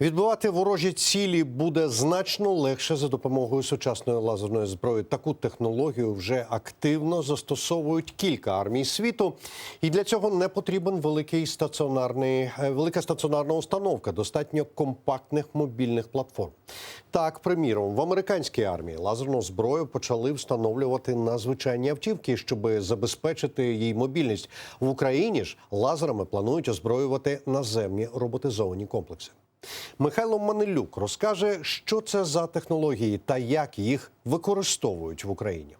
Відбивати ворожі цілі буде значно легше за допомогою сучасної лазерної зброї. Таку технологію вже активно застосовують кілька армій світу, і для цього не потрібен великий стаціонарний е, велика стаціонарна установка, достатньо компактних мобільних платформ. Так, приміром, в американській армії лазерну зброю почали встановлювати на звичайні автівки, щоб забезпечити її мобільність. В Україні ж лазерами планують озброювати наземні роботизовані комплекси. Михайло Манилюк розкаже, що це за технології та як їх використовують в Україні.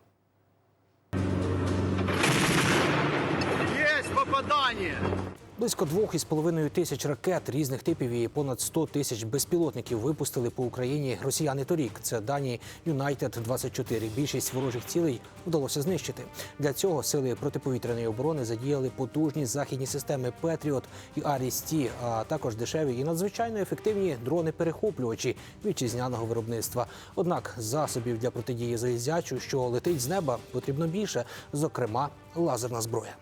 Є попадание! Близько двох із половиною тисяч ракет різних типів і понад 100 тисяч безпілотників випустили по Україні росіяни торік. Це дані United 24 Більшість ворожих цілей вдалося знищити. Для цього сили протиповітряної оборони задіяли потужні західні системи Петріот і Арісті, а також дешеві і надзвичайно ефективні дрони-перехоплювачі вітчизняного виробництва. Однак засобів для протидії залізячу, що летить з неба, потрібно більше, зокрема лазерна зброя.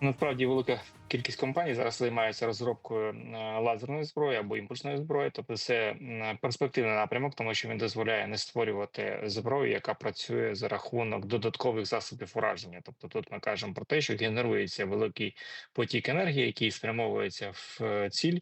Насправді велика кількість компаній зараз займається розробкою лазерної зброї або імпульсної зброї. Тобто це перспективний напрямок, тому що він дозволяє не створювати зброю, яка працює за рахунок додаткових засобів ураження. Тобто, тут ми кажемо про те, що генерується великий потік енергії, який спрямовується в е, ціль,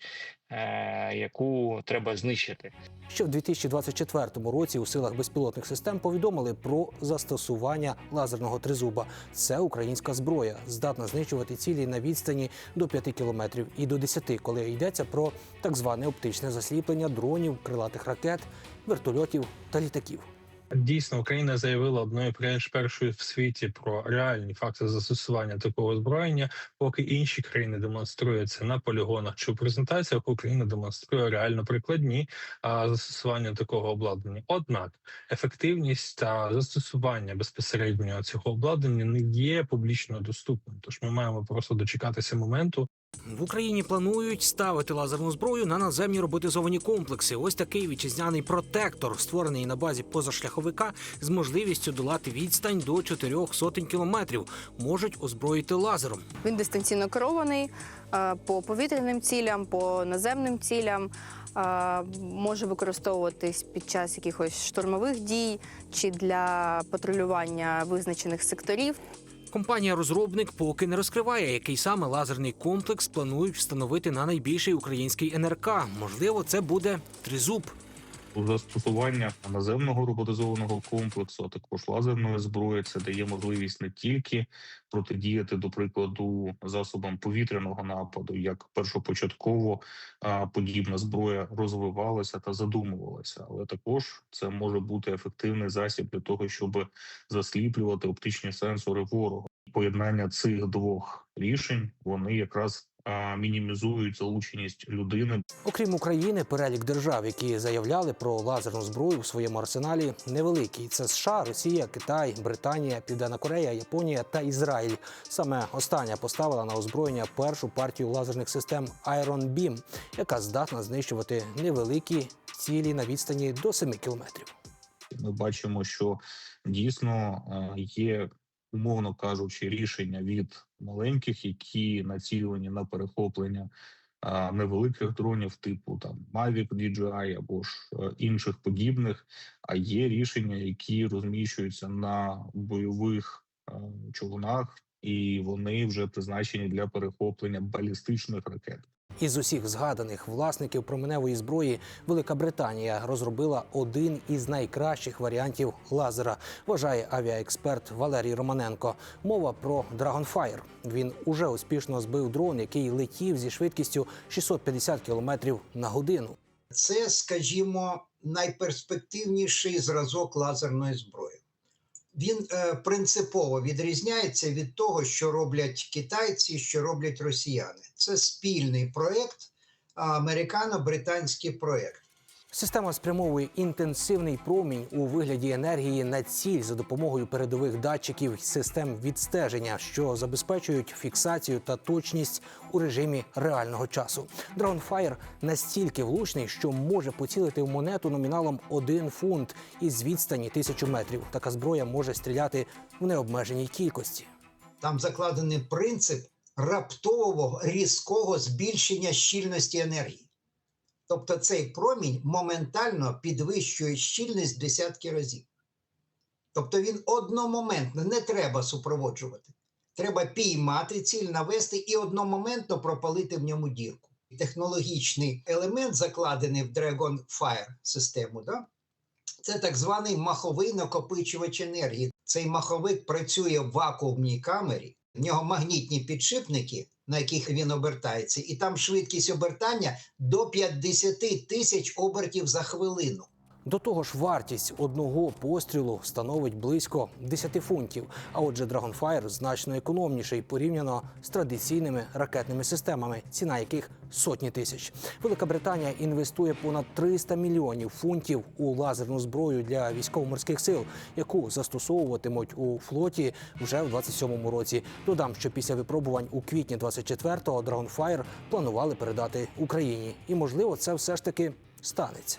е, яку треба знищити. Ще в 2024 році у силах безпілотних систем повідомили про застосування лазерного тризуба. Це українська зброя, здатна знищувати цілі на відстані до 5 кілометрів і до 10, коли йдеться про так зване оптичне засліплення дронів, крилатих ракет, вертольотів та літаків. Дійсно, Україна заявила одною перш- першою в світі про реальні факти застосування такого озброєння, поки інші країни демонструють це на полігонах чи в презентаціях. Україна демонструє реально прикладні застосування такого обладнання. Однак ефективність та застосування безпосередньо цього обладнання не є публічно доступним. Тож ми маємо просто дочекатися моменту, В Україні планують ставити лазерну зброю на наземні роботизовані комплекси. Ось такий вітчизняний протектор, створений на базі позашляховика з можливістю долати відстань до чотирьох сотень кілометрів. Можуть озброїти лазером. Він дистанційно керований е, по повітряним цілям, по наземним цілям. е, Може використовуватись під час якихось штурмових дій чи для патрулювання визначених секторів. Компанія-розробник поки не розкриває, який саме лазерний комплекс планують встановити на найбільший український НРК. Можливо, це буде тризуб. Застосування наземного роботизованого комплексу, а також лазерної зброї, це дає можливість не тільки протидіяти, до прикладу, засобам повітряного нападу, як першопочатково подібна зброя розвивалася та задумувалася, але також це може бути ефективний засіб для того, щоб засліплювати оптичні сенсори ворога. Поєднання цих двох рішень вони якраз мінімізують залученість людини Окрім України, перелік держав, які заявляли про лазерну зброю у своєму арсеналі, невеликий. Це США, Росія, Китай, Британія, Південна Корея, Японія та Ізраїль. Саме остання поставила на озброєння першу партію лазерних систем Iron Beam, яка здатна знищувати невеликі цілі на відстані до 7 кілометрів. ми бачимо, що дійсно е, є, умовно кажучи, рішення від маленьких, які націлені на перехоплення невеликих дронів, типу там Mavic DJI або ж е, інших подібних. А є рішення, які розміщуються на бойових е, човнах, і вони вже призначені для перехоплення балістичних ракет. Із усіх згаданих власників променевої зброї Велика Британія розробила один із найкращих варіантів лазера, вважає авіаексперт Валерій Романенко. Мова про Dragonfire. Він уже успішно збив дрон, який летів зі швидкістю 650 км на годину. Це, скажімо, найперспективніший зразок лазерної зброї. Він е, принципово відрізняється від того, що роблять китайці, що роблять росіяни. Це спільний проєкт, американо-британський проєкт. Система спрямовує інтенсивний промінь у вигляді енергії на ціль за допомогою передових датчиків систем відстеження, що забезпечують фіксацію та точність у режимі реального часу. Dragonfire настільки влучний, що може поцілити в монету номіналом 1 фунт із відстані тисячу метрів. Така зброя може стріляти в необмеженій кількості. Там закладений принцип раптового різкого збільшення щільності енергії. Тобто цей промінь моментально підвищує щільність в десятки разів. Тобто він одномоментно не треба супроводжувати. Треба піймати ціль, навести і одномоментно пропалити в ньому дірку. Технологічний елемент, закладений в Dragonfire систему, да? це так званий маховий накопичувач енергії. Цей маховик працює в вакуумній камері, в нього магнітні підшипники, на яких він обертається, і там швидкість обертання до 50 тисяч обертів за хвилину. До того ж, вартість одного пострілу становить близько 10 фунтів. А отже, Dragonfire значно економніший порівняно з традиційними ракетними системами, ціна яких сотні тисяч. Велика Британія інвестує понад 300 мільйонів фунтів у лазерну зброю для військово-морських сил, яку застосовуватимуть у флоті вже в 27-му році. Додам, що після випробувань у квітні 24-го Dragonfire планували передати Україні, і можливо, це все ж таки станеться.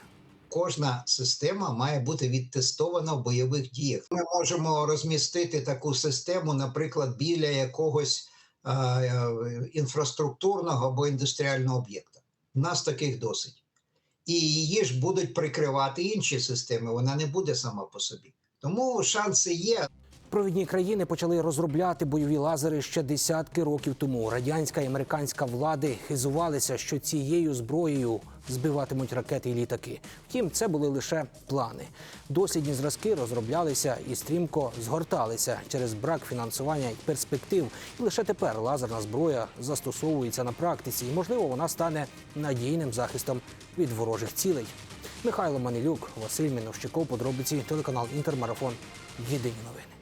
Кожна система має бути відтестована в бойових діях. Ми можемо розмістити таку систему, наприклад, біля якогось е, е, інфраструктурного або індустріального об'єкта. У нас таких досить. І її ж будуть прикривати інші системи, вона не буде сама по собі. Тому шанси є. Провідні країни почали розробляти бойові лазери ще десятки років тому. Радянська і американська влади хизувалися, що цією зброєю збиватимуть ракети і літаки. Втім, це були лише плани. Дослідні зразки розроблялися і стрімко згорталися через брак фінансування і перспектив. І лише тепер лазерна зброя застосовується на практиці, і можливо вона стане надійним захистом від ворожих цілей. Михайло Манилюк, Василь Міновщиков, подробиці телеканал Інтермарафон. Єдині новини.